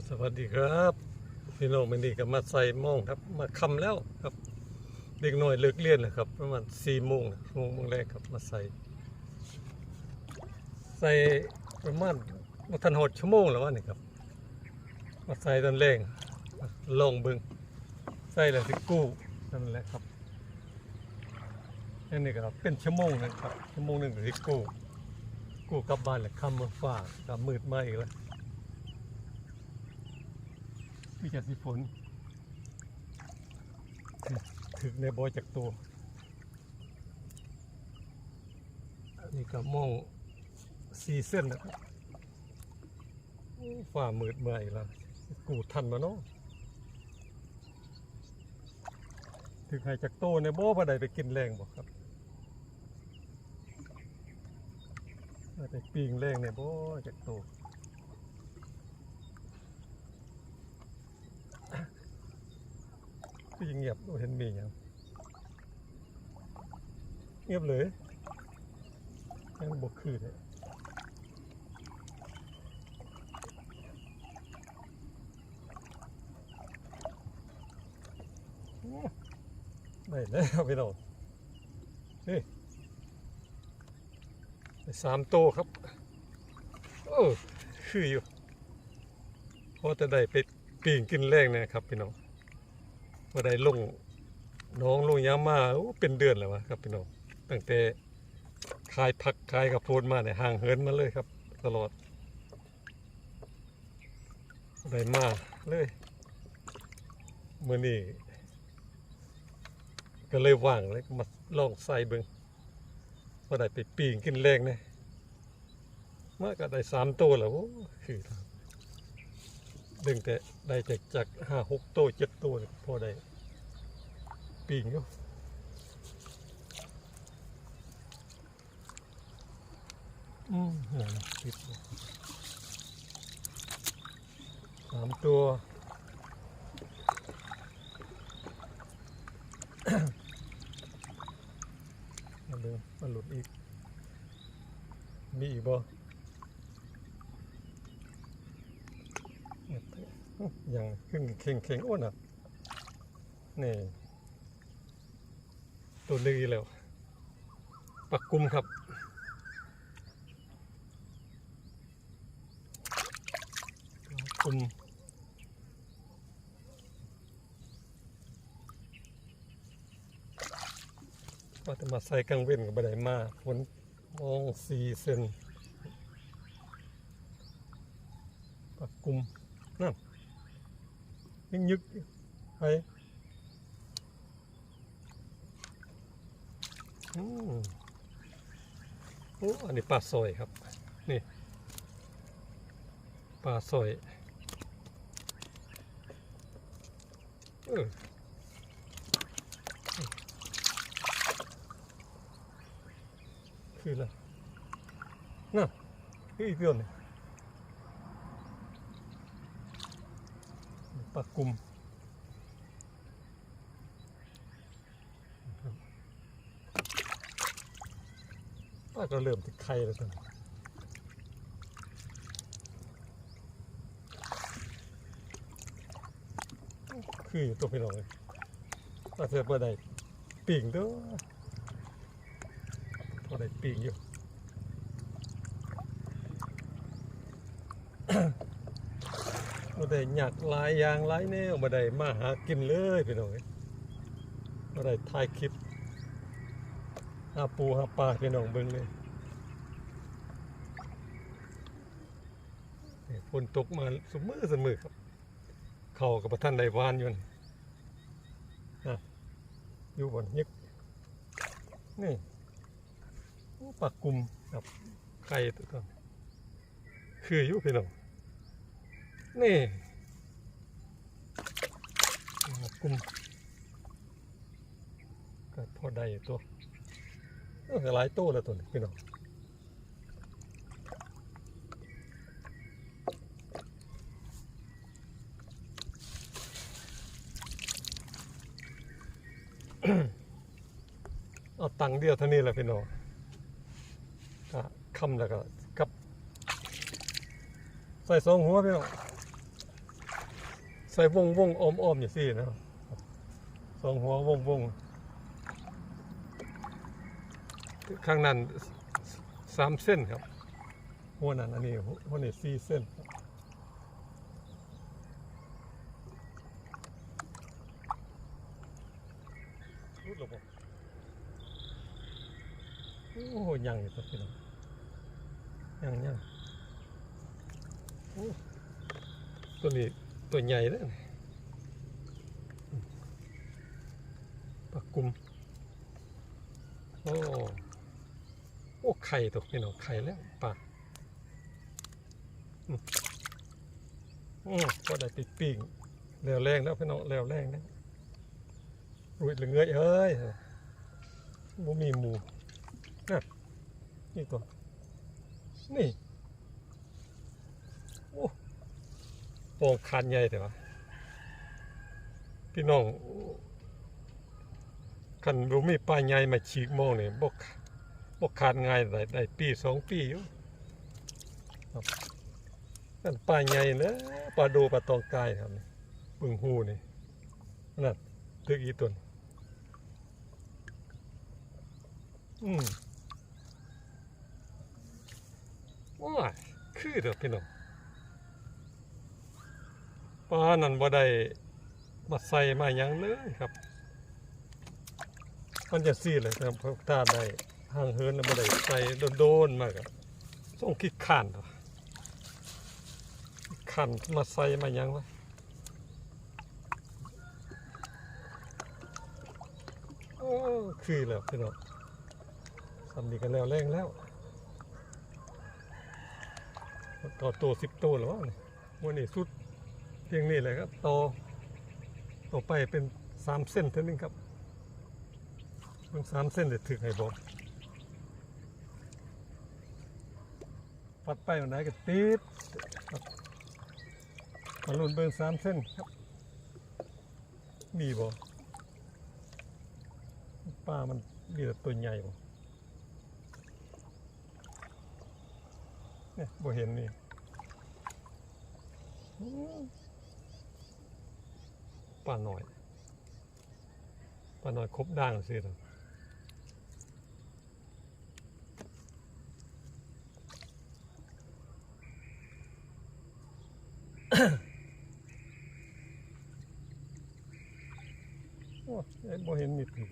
ก็สวัสดีครับพี่น้องมันนี่ก็มาใส่โมงครับมาคำแล้วครับ เด็กน้อยเลิกเรียนแล้วครับประมาณสี่โมงโมงโมงแรกครับมาใส่ ใส่ประมาณมาทันหดชั่วโมงแล้ววะนี่ครับ มาใส่ตอนแรงลองบิงใส่แล้วสิกู้นั่นแหละครับนี่นี่ก็เป็นชั่วโมงนะครับชั่วโมงหนึ่งสิกู้กู้กลับบ้านแหละคำมาฝากับมืดมาอีกแล้ว พี่จะสิฝนถึกในบอยจากตัวอันนี้ก็มองสีเส้นนะครับฝ่ามืดมาอีกแล้วกูทันมาเนาะถึงให้จากโตในบ่พอใดไปกินแรงบ่ครับไปปีงแรงในบ่จากโต ก็ยังเงียบเห็นมีอย่างเงียบเลยยังบกคือเลยได้แล้วพี่น้องเฮ้ยได้สามโตครับโอ้คืออยู่พอจะได้ไปปีงกินแรงนะครับพี่น้อง ว่าได้ลงน้องลงยามมาเป็นเดือนแล้ววะครับพี่น้องตั้งแต่ขายผักขายกับโพดมาเนี่ยห่างเหินมาเลยครับ ตลอดได้มาเลยเมื่อนี้ก็เลยว่างเลยมาลองใส่เบิงว่าได้ไปปีงกินแรงเนี่ยมาก็ได้สามตัวแล้วโอ้คือดึงแต่ได้จากจากห้าหกตัวเจ็ดตัวพอได้ ปีงอยู่อืมนั่นติดสามตัวมาดูมันหลุดอีก มีอีกบ่อย่างขึ้นเข่งเข่งอ้วนอะ นี่ ตัวนี้แล้ว ปักกุมครับปักกุมว่าจะมาใส่กลางเว้นกับบันไดมาฝนมองสี่เซนปักกุมนั่นยังยึกไป อืม โอ้อันนี้ปลาซอยครับ นี่ปลาซอยเออคืออะน่ะคืออีกเรื่องนึงปลากุม ป้าก็เริ่มติดไข่แล้วตอนนี้คืออยู่ตัวพี่น้องเลยป้าเสือบ่ได้ปีงด้วยบ่ได้ปีงอยู่บ่ได้หยักลายยางลายแนวบ่ได้มาหากินเลยพี่น้องเอ้ยบ่ได้ถ่ายคลิปาปูหาปลาพี่น้องเบิ่งเลยฝนตกมาสมือสมือครับ เข่ากับท่านได้วานอยู่นี่อยู่บนยึกนี่ปลากกุมกับไข่ตัวต้นคืออยู่พี่น้องนี่ปลากกุมก็พอได้ตัว หลายตู้แล้วตัวนี้พี่น้องเอาตังเดียวเท่านี้แหละพี่น้องก็คำแล้วก็กับใส่สองหัวพี่น้องใส่วงวงอมอมอย่างซี่นะสองหัววงวง ข้างนั้นสามเส้นครับ หัวนั้นอันนี้หัวนี้สี่เส้นรุดหรอบ่โอ้ยังอยู่ตัวพี่น้องยังยังตัวนี้ตัวใหญ่เลยปลากุมโอ้ ไข่ตัวพี่น้องไข่แล้วปลาอืมอืมก็ได้ปิดปิ้งแล้วแรงแล้วพี่น้องแล้วแรงแล้วรุยเหลือเงยเอ้ยบ่มีหมูน่ะนี่ตัวนี่โอ้โป่งคันใหญ่แต่ว่าพี่น้องคันบ่มีปลาใหญ่มาฉีกมองเนี่ยบ่ บ่ขาดง่ายได้ได้ปีสองปีอยู่ครับกันปลาใหญ่นะปลาโดปลาตองกายครับปึงหูนี่นั่นตึกอีตวนอืมว้าคือเด้อพี่น้องปลานั่นบ่ได้มาใส่มาหยังเลยครับ มันจะซีเลยครับเพราะถ้าได้ ห่างเหินแล้วบ่ได้ใส่โดนๆมากครับต้องคิดขันขันมาใส่มายังวะโอ้คือแล้วพี่น้องสำนีกันแล้วแรงแล้วต่อตัวสิบตัวแล้ววะนี่วันนี้สุดเพียงนี้เลยครับต่อต่อไปเป็นสามเส้นเท่านั้นครับเพิ่งสามเส้นเดี๋ยวถึงให้บอก ปัดไปวันไหนก็ติดครับมาลุนเบิ่งสามเส้นครับ มีบ่ป้ามันมีแต่ตัวใหญ่บ่เนี่ยบ่เห็นนี่ป้าหน่อยป้าหน่อยครบด่างสิครับ โอ้ยบ่เห็นมีผิด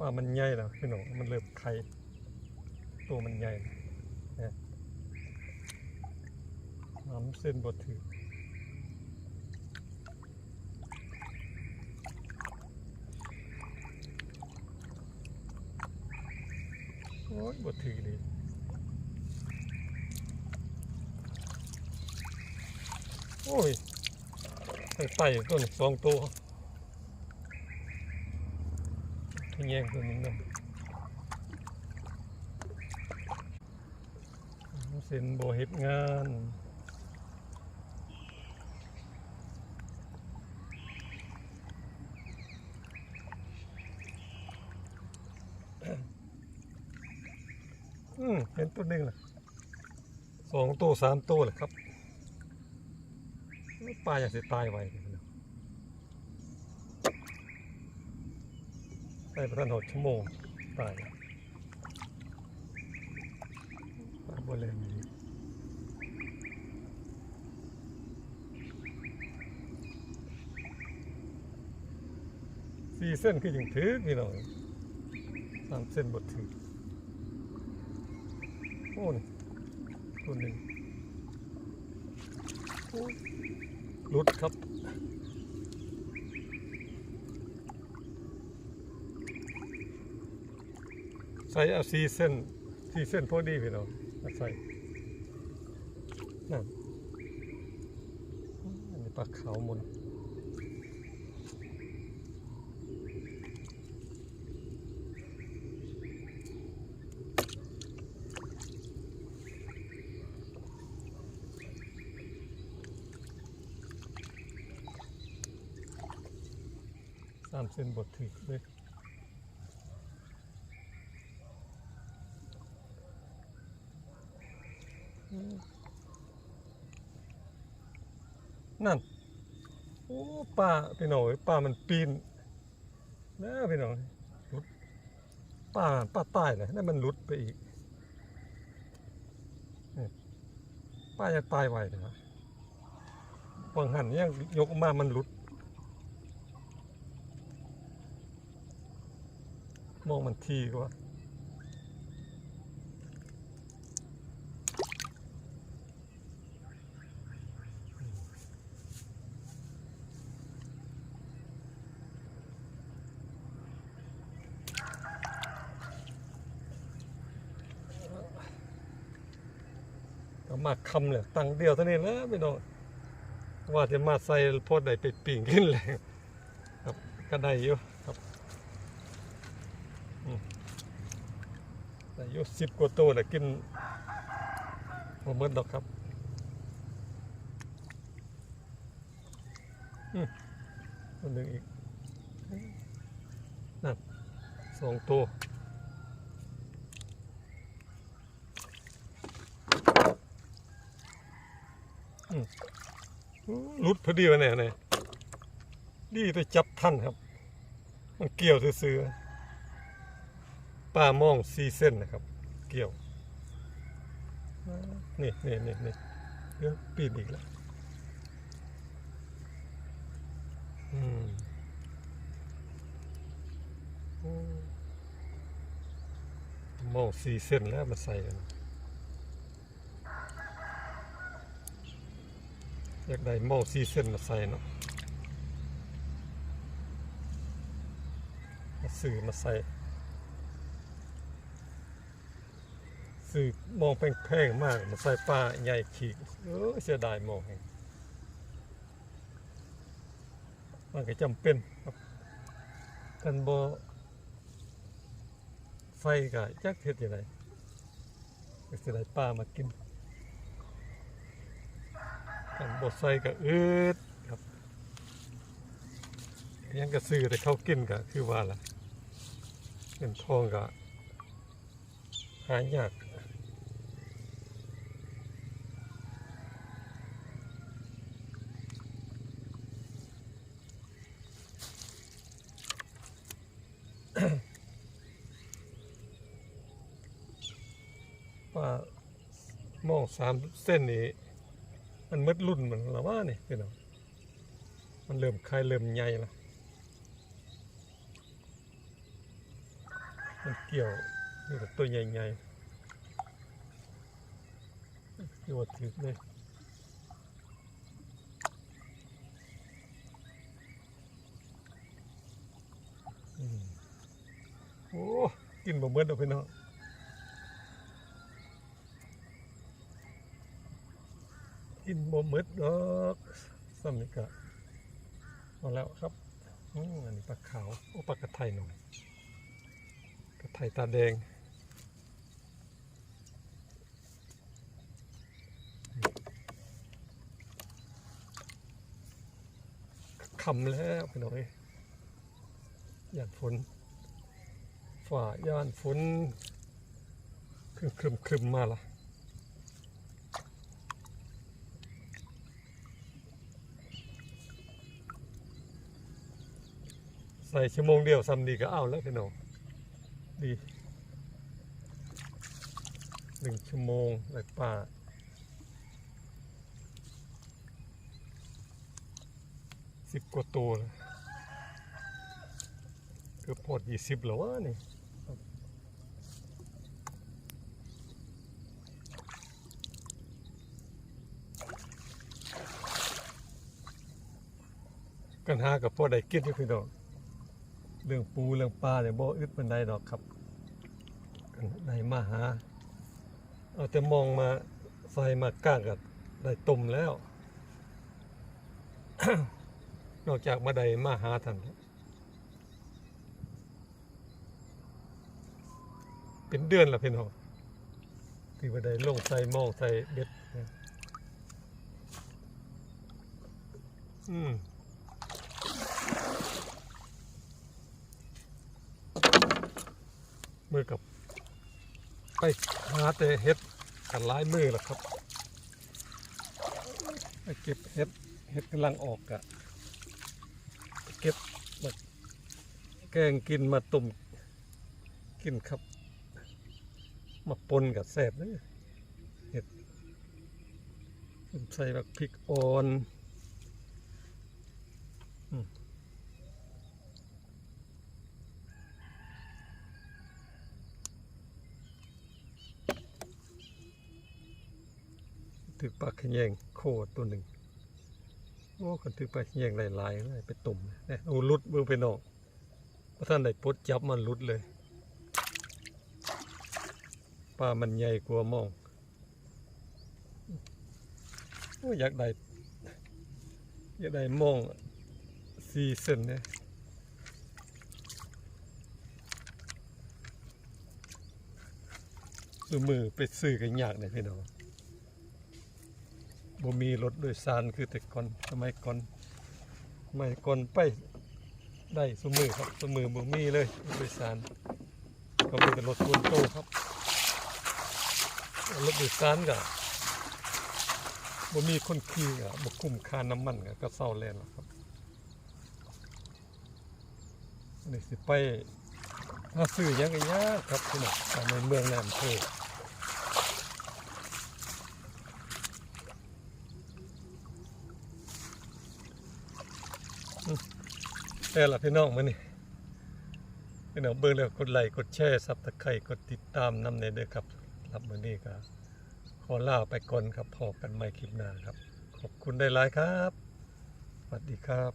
ว่ามันใหญ่แล้วพี่น้องมันเริ่มไข่ตัวมันใหญ่นะน้ำเส้นบดถือ อ้ยบดถือเลยโอ้ยไต่ไต่ต้นสองตัวที่แยงตัวนึงนะเส้นโบเห็ดงาน อืมเห็น ตัวหนึ่งแหละสองตัวสามตัวแหละครับปลาอยากจะตายไวได้ประมาณหกชั่วโมงตายปลาบริเวณนี้สี่เส้นคือยังถือพี่น้องสามเส้นบดถือ อ้นี่ตัวหนึ่งโอ้ยหลุดครับใส่อาสีเส้นสีเส้นพอดีพี่น้องใส่นั่นปลาขาวมน เส้นบดถึกเลยนั่น โอ้ป้าพี่น้อยป้ามันปีนนะพี่น้องหลุดป้าป้าตายเลยนั่นมันหลุดไปอีกป้าจะตายไวนะวังหันยังยกออกมามันหลุด มองมันทีกว่าก็มาคำเลยตังเดียวเท่านี้แหล้วไม่น้องว่าจะมาใส่พอดได้ไปปิ่งขึ้นเลยครับก็ได้อยู่ครับอืมได้ อยู่สิบกว่าตัวแหละกินผมเมื่อดอกครับอืมตัวหนึ่งอีกนั่นสองตัวรุดพอดีวะเนี่ยเนี่ยดีไปจับท่านครับ มันเกี่ยวซื้อๆปลามองซีเส้นนะครับ เกี่ยว นี่นี่นี่นี่เดี๋ยวปีนอีกแล้วอืมโอ้องซีเส้นแล้วมาใส่กันอยากได้หม้อซีเส้นมาใส่เนาะมาซื้อมาใส่ ซื้อมองแพงๆมากมาใส่ปลาใหญ่ขีดเออเสียดายมองแห่งมันก็จำเป็นครับกันบ่ไฟก็จักเฮ็ดยังไงก็สิได้ปลามากินกันบดใส่กับอืดครับยังกระซื้อแต่เขากินก็คือว่าล่ะเงินทองก็หายากว่า มองสามเส้นนี้ มันมืดรุ่นเหมันละว่านี่พี่น้องมันเริ่มคลายเริ่มใหญ่ละมันเกี่ยวอยู่กับตัวใหญ่ๆอยู่ว่าถึกเลยโอ้กินบ่เมืดเอาพี่น้อง กินบ่หมืดดอกซ้ำนี่ก็เอาแล้วครับอันนี้ปลาขาวโอ้ปลากระไทยหน่อยกระไทยตาแดงคำแล้วพี่น้อยย่านฝนฝ่าย่านฝนครึมครึมครึมมาละ ใส่ชั่วโมงเดียวซ้ำดีก็เอาแล้วพี่น้องดีหนึ่งชั่วโมงไรป่าสิบกว่าตัวเลยเกือบพอดยี่สิบแล้ววะนี่กันหากับพอได้กินอยู่พี่น้อง เรื่องปูเรื่องปลาเนี่ยบ่อึดมันได้ดอกครับกันได้มาหา เอาแต่มองมาใส่มาก้างกับได้ต้มแล้ว นอกจากมาได้มาหาท่านเป็นเดือนละพี่น้องที่มาได้ลงใส่หมองใส่เบ็ดอืม มือกับไปหาแต่เฮ็ดกันลายมือแล้วครับไปเก็บเฮ็ดเฮ็ดกำลังออกอะเก็บมาแกงกินมาตุ่มกินครับ มาปนกับแซ่บเลยเห็ดใส่แบบพริกอ่อน ถือปลาขยงโคตัวหนึ่งโอ้คนถือปลาขยงหลายๆเลยไปตุ่มเนี่ยโอ้ลุดมือไปนอกพระท่านได้ปดจับมันลุดเลยปลามันใหญ่กว่ามองโอ้อยากได้อยากได้มองสี่เซนเนี่ยดูมือไปซื้อกันยากเลยพี่น้อง บ่มีรถโดยสารคือแต่ก่อนสมัยก่อนสมัยก่อนไปได้สมือครับสมือบ่มีเลยรถโดยสารก็มีแต่รถส่วนโตวครับรถโดยสารก็บ่มีคนขี่ก็บ่คุ้มค่าน้ำมันก็ก็เศร้าแลนแล้วครับนนี้สิไปหาซื้อยังก็ยากครับพี่น้องตามในเมืองในอำเภ ซ่ละพี่น้องมื้นี้พี่น้องเบิ่งแล้วกดไลค์กดแชร์ซับตะไคร้กดติดตามนำแน่เด้อครับรับมื้อนี้ครับขอลาไปก่อนครับพบกันใหม่คลิปหน้าครับ ขอบคุณได้หลายครับสวัสดีครับ